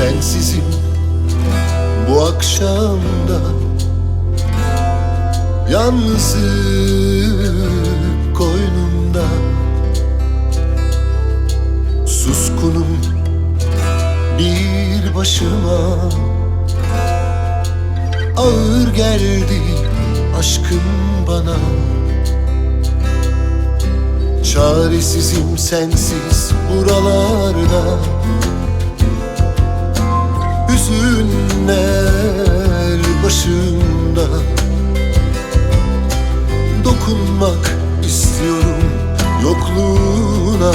sensizim. Bu akşamda Yalnızım koynumda. Suskunum bir başıma. Ağır geldi aşkın bana. Çaresizim sensiz buralarda. Hüzünler başımda Dokunmak istiyorum yokluğuna.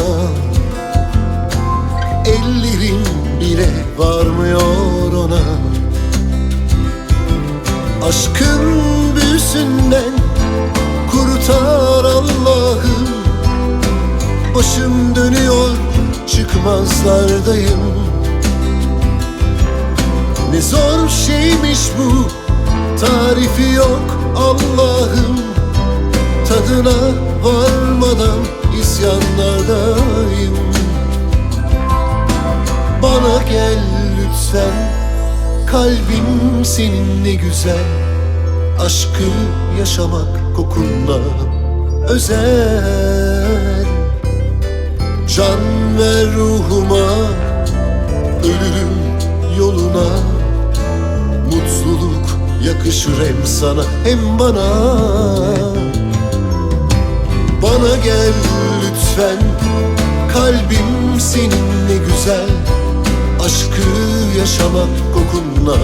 Ellerim bile varmıyor ona. Aşkın büyüsünden kurtar Allah'ım. Başım dönüyor çıkmazlardayım bu tarifi yok Allah'ım. Tadına varmadan isyanlardayım. Bana gel lütfen Kalbim seninle güzel. Aşkı yaşamak kokunla özel. Can ver ruhuma Ölürüm yoluna Mutluluk yakışır hem sana hem bana. Bana gel lütfen Kalbim seninle güzel. Aşkı yaşamak kokunla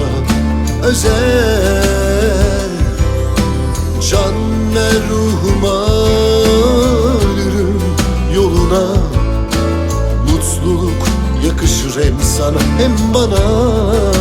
özel. Can ver ruhuma Ölürüm yoluna. Mutluluk yakışır hem sana hem bana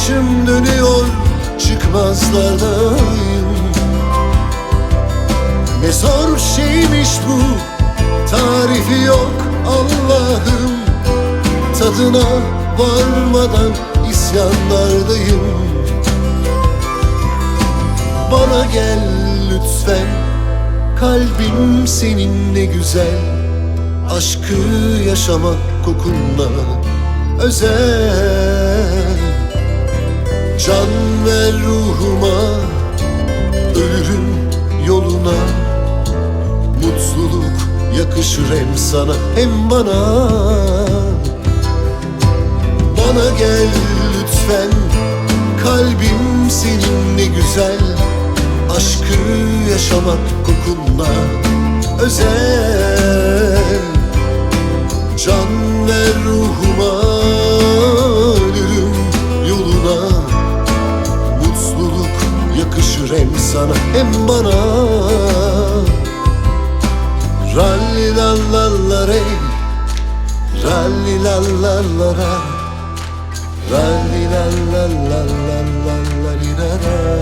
Başım dönüyor çıkmazlardayım Ne zor şeymiş bu tarifi yok Allah'ım. Tadına varmadan isyanlardayım. Bana gel lütfen Kalbim seninle güzel. Aşkı yaşamak kokunla özel Can ver ruhuma Ölürüm yoluna. Mutluluk yakışır hem sana hem bana. Bana gel lütfen Kalbim seninle güzel. Aşkı yaşamak kokunla özel. Can ver ruhuma Ralli lallalare Ralli lallallara Ralli lallallallallallara